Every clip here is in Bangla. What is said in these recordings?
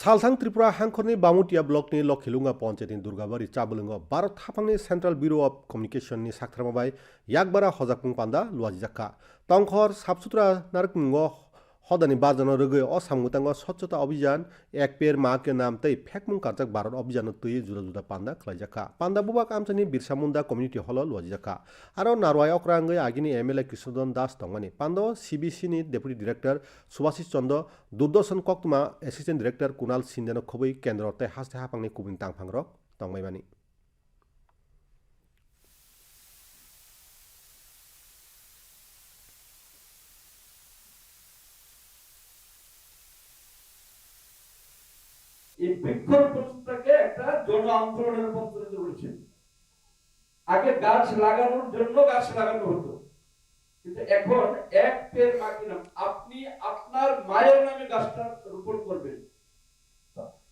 सालथां Tripura हांखरनि बामुटिया ब्लकनि लखिलुंगा पन्चायतनि दुर्गाबारि चाबुलुंगाव Bharat थाफांनि central bureau of कमिउनिकेसननि साख्रामाबाय याकबारा हजाकपुं पान्दा लुवाजिजाखा तंखर হদানি বাজানো রগে অসামগুতাঙ্গ স্বচ্ছতা অভিযান এক পের মাকে নাম তৈ ফ্যাকমুং কারজাক ভারত অভিযান তৈ জুদা জুদা পান্দা খেলাইজাকা পান্ডা বুবাক আমচানি বিরসা মুন্ডা কমিউনিটি হল লজিজাকা আর নারওয়াই অক্রাঙ্গই আগিনি M L A Krishnadhan Das তঙ্গানি পান্ডা সিবিসি নি ডেপুটি ডিরেক্টর সুভাষিস চন্দ্র দূরদর্শন কক্তমা এসিস্টেন্ট ডিরেক্টর কুণাল সিন্দেন খবৈ কেন্দ্র তৈ হাস্তে হাফাংনি কুবিন তাংফাং রক তঙ্গাইমানী এই একটা জন আন্দোলনের চলেছে আগে গাছ লাগানোর জন্য গাছ লাগানো হতো। কিন্তু এখন এক পের আপনি আপনার মায়ের নামে গাছটা রোপণ করবেন।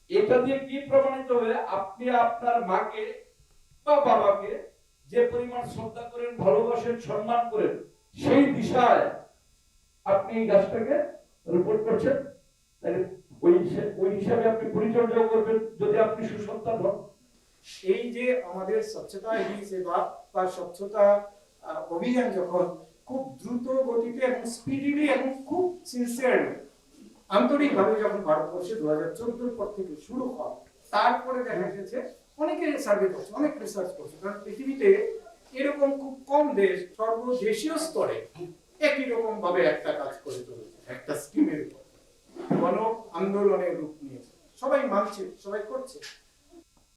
এটা দিয়ে কি প্রমাণিত হবে? আপনি আপনার মাকে বা বাবাকে যে পরিমাণ শ্রদ্ধা করেন, ভালোবাসেন, সম্মান করেন, সেই দিশায় আপনি এই গাছটাকে রোপণ করছেন। তাহলে ওই হিসে- ওই হিসাবে আপনি পরিচর্যা করবেন যদি আপনি সুসন্তান হন। এই যে আমাদের স্বচ্ছতা হি সেবা বা স্বচ্ছতা অভিযান যখন খুব দ্রুত গতিতে এবং স্পিডিলি এবং খুব সিনসিয়ারলি আন্তরিকভাবে যখন ভারতবর্ষে দু হাজার চোদ্দোর পর থেকে শুরু হয় তারপরে দেখা গেছে অনেকে সার্ভে করছে অনেক রিসার্চ করছে কারণ পৃথিবীতে এরকম খুব কম দেশ সর্বদেশীয় স্তরে একই রকম ভাবে একটা কাজ করে চলেছে একটা স্কিমের উপর। গণ আন্দোলনের রূপ নিয়েছে। সবাই মানছে সবাই করছে।